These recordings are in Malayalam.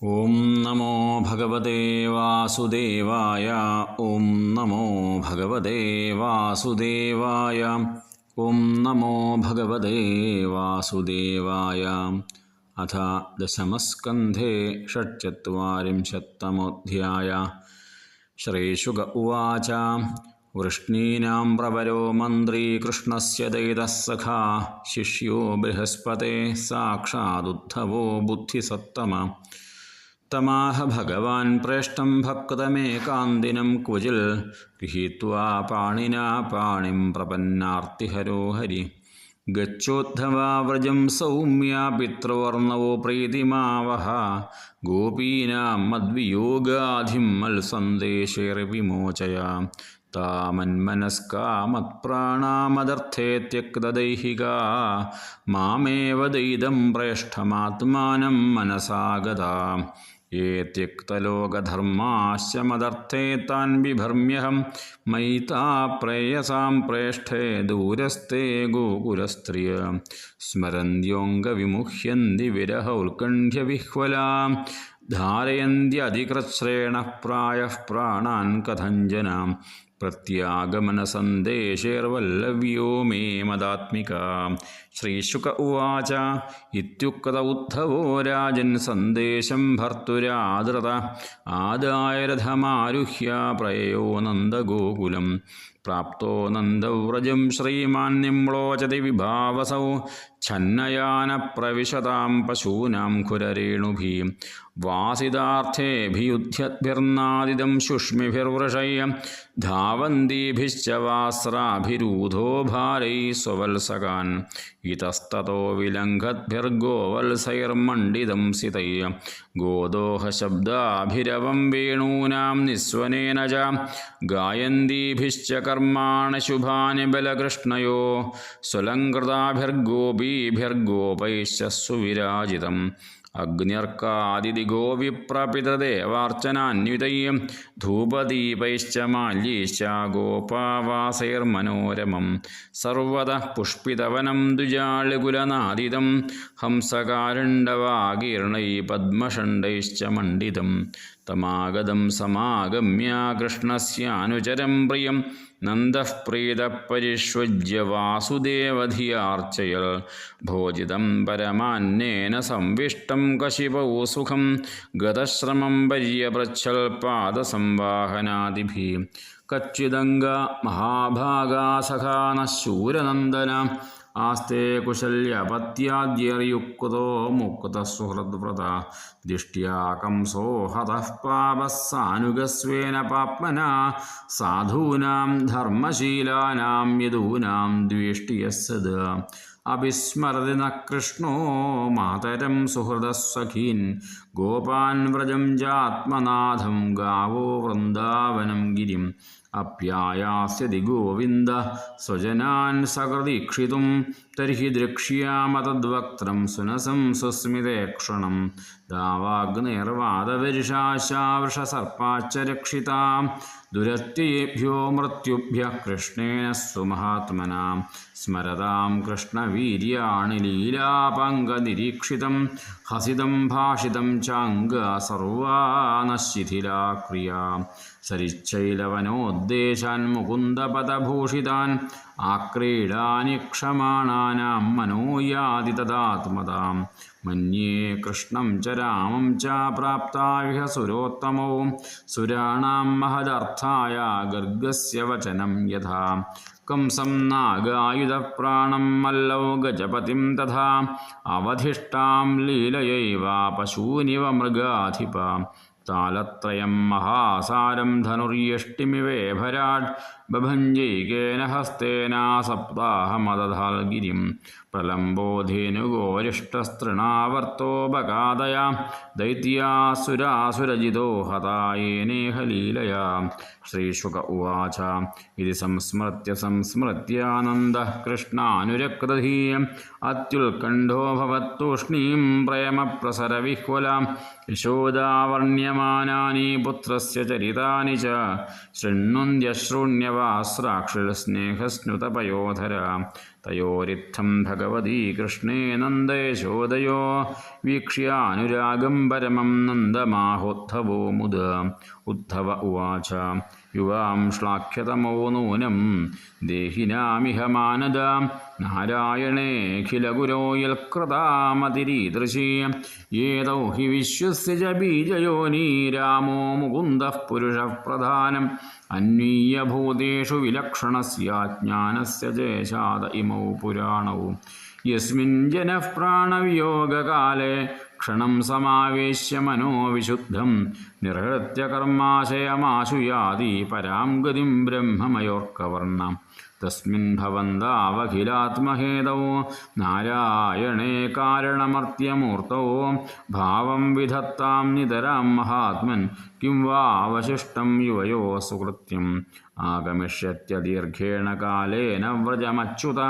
ഓം നമോ ഭഗവതേ വാസുദേവായ ഓം നമോ ഭഗവതേ വാസുദേവായ ഓം നമോ ഭഗവതേ വാസുദേവായ അഥ ദശമസ്കന്ധേ ഷട്ചത്വരിംശത്തമോധ്യായ ശ്രീശുക ഉവാച വൃഷ്ണീനാം പ്രവരോ മന്ത്രി കൃഷ്ണസ്യ ദൈതസഖാ ശിഷ്യോ ബൃഹസ്പതേ സാക്ഷാദുദ്ധവോ ബുദ്ധിസത്തമ തമാഹ ഭഗവാൻ പ്രേഷ്ടം ഭക്തമേകാന്തിനം കുജിൽ ഗൃഹീത്വാ പാണിനാ പാണിം പ്രപന്നാർത്തിഹരോ ഹരി ഗച്ഛോദ്ധവാവ്രജം സൗമ്യ പിതൃവർണവോ പ്രീതിമാവഹ ഗോപീനാം മദ്വിയോഗാധിം മത്സന്ദേശേർവിമോചയ താമന്മനസ്കാമത്പ്രാണാമദർത്ഥേ ത്യക്തദൈഹികാ മാമേവ ദൈതം പ്രേഷ്ഠമാത്മാനം മനസാഗതാം दयिदं प्रेष्ठमात्मानं मनसा गता ये त्यक्तलोकधर्माश्च मदर्थे तान् बिभर्म्यहं मयिता प्रेयसां प्रेष्ठे दूरस्ते गोकुलस्त्रिय स्मरन्त्योऽङ्गविमुह्यन्ति विरह उत्कण्ठ्यविह्वला धारयन्त्यधिकृत्स्रेणः प्रायः प्राणान् कथञ्जनां प्रत्यागमनसन्देशैर्वल्लव्यो मे मदात्मिका श्रीशुक उवाच इत्युक्त उद्धवो राजन् सन्देशं भर्तुरादृत आदाय रथमारुह्य प्रययो नन्दगोकुलं प्राप्तो नन्दव्रजं श्रीमान् निम्लोचति विभावसौ ഛന്നയാനപ്രവിശതാം പശൂനാം കുരരേണുഭീം വാസിതാർത്ഥേഭിയുദ്ധ്യദ്ഭിർനാദിതം ശുഷ്മിഭിർവൃഷയ്യ. ധാവന്തീഭിശ്ച വാസ്രാഭിരൂധോ ഭാരൈ സ്വവത്സകാൻ. ഇതസ്തോ വിലംഘദ്ഭിർഗോവത്സൈർമണ്ഡിതം സിതയ്യ. ഗോദോഹശബ്ദാഭിരവം വേണൂനാം നിസ്വനേന ച. ഗായന്തീഭിശ്ച കർമാണ ശുഭാനി ബലകൃഷ്ണയോ സ്വലങ്കൃതാഭിർഗോപി ദേവീഭിർഗോപൈശ്ച സുവിരാജിതം അഗ്നിർക്കാതിദിഗോ വിപ്രപിതദേവാർച്ചനാന്വിതയും ധൂപദീപൈശ്ച മാല്യൈശ്ച ഗോപാവാസൈർമനോരമം. സർവത പുഷ്പിതവനം ദ്വിജാളുകുലനാദിതം ഹംസകാരുണ്ടവാകീർണൈ പത്മഷണ്ഡൈശ്ച മണ്ഡിതം. തമാഗതം സമാഗമ്യ കൃഷ്ണസ്യാനുചരം പ്രിയം നന്ദഃപ്രീതപരിഷ്വജ്യ വാസുദേവധിയാർച്ചയൽ ഭോജിതം പരമാന്നേന സംവിഷ്ടം ഗതം കശിപൂ സുഖം ഗതശ്രമം പര്യപൃച്ഛൽപാദസംവാഹനാദിഭി കച്ചിദംഗ മഹാഭാഗാസഖാന ശൂരനന്ദന. ആസ്തേ കുശല്യപത്യാദ്യർയുക്തോ മുക്തസുഹൃദ്വ്രത ദിഷ്ട്യാ കംസോ ഹതഃ പാപസ്സാനുഗസ്വേന പാപ്മന. സാധൂനാം ധർമ്മശീലാനാം യദൂനാം ദ്വേഷ്ടിയസ്സത്. അവിസ്മരതി കൃഷ്ണോ മാതരം സുഹൃദസഖീൻ ഗോപാൻ വ്രജം ചാത്മനാഥം ഗാവോ വൃന്ദാവനം ഗിരിം അപ്യായാസ്യതി ഗോവിന്ദ സ്വജനാൻ സകൃതീക്ഷിതും തർഹി ദ്രക്ഷ്യാമ തദ്വക്ത്രം സുനസം സുസ്മിതേക്ഷണം ദാവാഗ്നിർവാദവരുഷാശാവൃഷസർപ്പാച്ചരക്ഷിതാം ദുരത്യയേഭ്യോ മൃത്യുഭ്യ കൃഷ്ണേന സുമഹാത്മനാം സ്മരതാം കൃഷ്ണവീര്യാണി ലീലാപങ്കനിരീക്ഷിതം ഹസിതം ഭാഷിതം ചാംഗ സർവാനശിഥിലാക്രിയ कृष्णेन स्वमहात्मना स्मरतां कृष्णवीर्याणि लीलापङ्गनिरीक्षितं हसितं भाषितं चाङ्ग सर्वा न शिथिला क्रिया सरिच्चैलवनोद्देशान् मुकुन्दपदभूषितान् आक्रीडानि क्षमाणानां मनो याति तदात्मतां मन्ये कृष्णं च रामं च प्राप्ताविह सुरोत्तमौ सुराणां महदर्थाय गर्गस्य वचनं यथा कंसं नागायुधप्राणं मल्लौ गजपतिं तथा अवधिष्टां लीलयैव पशूनिव मृगाधिपा താലത്രയം മഹാസാരം ധനുർയഷ്ടിമിവേഭരാട് ബഭഞ്ജൈകേന ഹസ്തേനാ സപ്താഹമദധാൽ ഗിരിം പ്രലംബോധേനുഗോരിഷ്ടസ്തൃണാവർത്തോപകാതയാ ദൈത്യാസുരാസുരജിതോ ഹതായേനേഹ ലീലയാ ശ്രീശുക ഉവാച ഇതി സംസ്മൃത്യ സംസ്മൃത്യാനന്ദ കൃഷ്ണാനുരക്തധീയം അത്യുൽകണ്ഠോ ഭവത്തൂഷ്ണീം പ്രേമപ്രസരവിഹ്വലാം യശോദാവർണ്യം यशोदावर्ण्यमानानि पुत्रस्य चरितानि च शृण्वन्त्यश्रूण्यवास्राक्षिस्नेहस्नुतपयोधर തയോരിത്തം ഭഗവതി കൃഷ്ണേ നന്ദയശോദയോ വീക്ഷ്യാനുരാഗം പരമം നന്ദമാഹോദ്ധവോ മുദ ഉദ്ധവ ഉവാച യുവാം ശ്ലാഘ്യതമോ നൂനം ദേഹിനാമിഹ മാനദ നാരായണേഖിലഗുരോ യൽകൃതാമതിരീദൃശീ ഏതൗ ഹി വിശ്വസ്യ ബീജയോ ബീജയോനീ രാമോ മുകുന്ദഃ പുരുഷഃ പ്രധാനം അന്വീയഭൂതേഷു വിലക്ഷണസ്യാജ്ഞാനസ്യ ചേഷാദ ഇമൗ പുരാണവും യസ്മിൻ ജനഃ പ്രാണവിയോഗകാലേ ക്ഷണം സമാവേശ്യ മനോവിശുദ്ധം. നിർഹൃത്യ കർമാശയമാശു യാതി പരാം ഗതിം ബ്രഹ്മമയോർക്കവർണം തസ്മിൻ ഭവന്താവഖിലാത്മഹേതോ നാരായണേ കാരണമർത്യമൂർത്തോ. ഭാവം വിധത്താം നിതരാം മഹാത്മൻ. കിം വാ അവശിഷ്ടം യുവയോ സുകൃത്യം ആഗമിഷ്യത്യദീർഘേണ കാലേന വ്രജമച്യുത.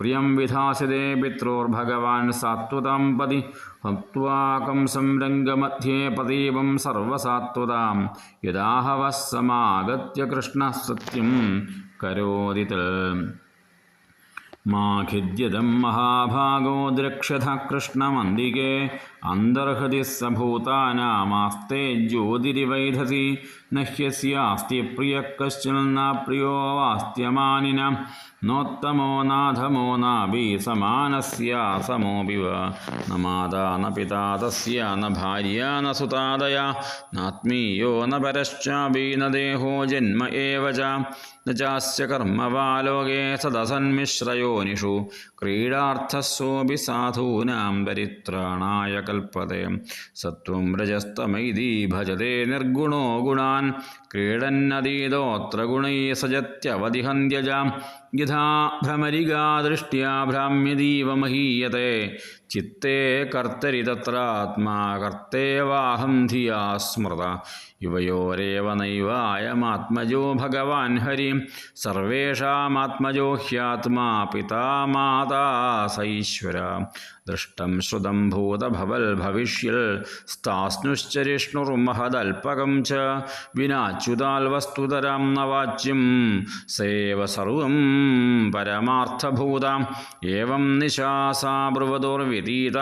പ്രിയം വിധാസിതേ പിത്രോർഭഗവാൻ സാത്വതാം പതി. ഹത്വാകം സംരംഗമധ്യേ പതീവം സർവസാത്വതാം. യഥാഹവ സമാഗത്യ കൃഷ്ണ സത്യം കരോതി മാഖിദ്യതം മഹാഭാഗോ ദ്രക്ഷത കൃഷ്ണമന്തികേ അന്തർഹതി സഭൂതാനാമാസ്തേ ജ്യോതിരിവൈധതി നഹ്യസ്യാസ്തി പ്രിയ കശ്ചന പ്രിയോ വാസ്ത്യമാനിന നോത്തമോ നാഥമോ നാഭി സമാനസ്യ സമോപിവ ന മാതാ ന പിതാ തസ്യ ന ഭാര്യ ന സുതാദയ നാത്മീയോ ന പരശ്ചാപി ന ദേഹോ ജന്മ ഏവ ച न चास्य कर्मवालोके सदसन्मिश्रयोनिषु क्रीडार्थस्सोऽपि साधूनां परित्राणाय कल् कल्पते। सत्व रजस्तमैदी भजते निर्गुणो गुणा क्रीडन्नदीदोत्र गुण सजत्यवधिहन्त्यजां। यथा भ्रमरिगा दृष्ट्या भ्राम्यदीव महीयते। चित्ते कर्तरी तत्रात्मा कर्तेवाहं धिया स्मृत। युवयोरेव नैवायत्मजो भगवान् हरिं। सर्वेषामात्मजो ह्यात्मा पिता माता सैश्वर। दृष्टं श्रुतं भूतभव ഭൂതഭവൽ ഭവിഷ്യൽ സ്ഥാസ്നുശ്ചരിഷ്ണുർമഹദൽപകം ച വിനാച്യുതാൽ വസ്തുതരാം നവാച്യം സേവ സർവം പരമാർത്ഥഭൂതാം ഏവം നിശാസാ ബ്രുവതോർവിതീത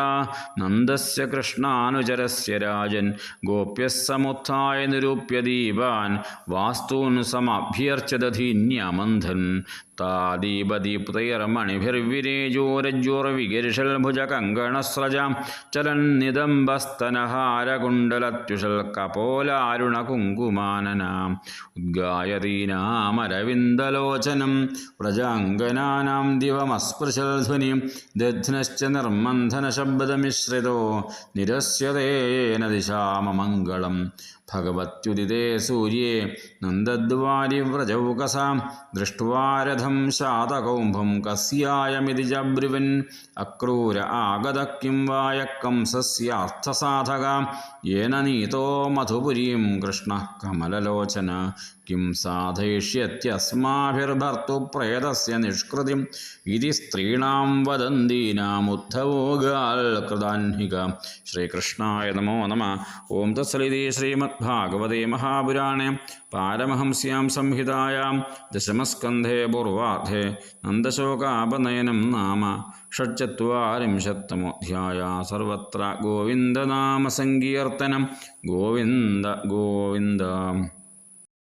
നന്ദസ്യ കൃഷ്ണാനുചരസ്യ രാജൻ ഗോപ്യസമുത്ഥായ നിരൂപ്യ ദീപാൻ വാസ്തൂൻ സമഭ്യർച്ചദധീന്യമന്ധൻ താദീപദീപ്തൈർമണിഭിർവിരേജോരജ്ജോർവിഗിരിഷൽഭുജകങ്കണസ്രജ ചലന്നിദംബസ്തനഹാരകുണ്ടലത്യുഷൽ കപോലാരുണകുങ്കുമാനനാം ഉദ്ഗായതീനാമരവിന്ദലോചനം. വ്രജാംഗനാനാം ദിവമസ്പൃശൽ ധ്വനി. ദധ്നശ്ച നിർമന്ധനശബ്ദമിശ്രിതോ നിരസ്യതേന ദിശാമമംഗളം. ഭഗവത്യുദിതേ സൂര്യേ നന്ദദ്വാരി വ്രജൗകസാം രഥം ശാതകൗംഭം കസ്യായമിതി ജബ്രുവൻ അക്രൂര ആഗതക്കിം വായക്കം സസ്യാർത്ഥസാധകാം യേന നീതോ മധുപുരീം കൃഷ്ണ കമലലോചന. കിം സാധയിഷ്യത്യസ്മാഭിർഭർത്തുപ്രേതസ്യ നിഷ്കൃതിം ഇതി സ്ത്രീണാം വദന്തീനാമുദ്ധവോഗാൽ കൃതാൻഹിക ശ്രീകൃഷ്ണായ നമോ നമ ഓം തത്സലിതി ശ്രീമദ്ഭാഗവതേ മഹാപുരാണേ പാരമഹംസ്യാം സംഹിതായാം ദശമസ്കന്ധേ പൂർവാർദ്ധേ നന്ദശോകാപനയനം നാമ षट्चत्वारिंशत्तमोऽध्याय सर्वत्र गोविन्दनामसङ्कीर्तनं गोविन्द गोविन्द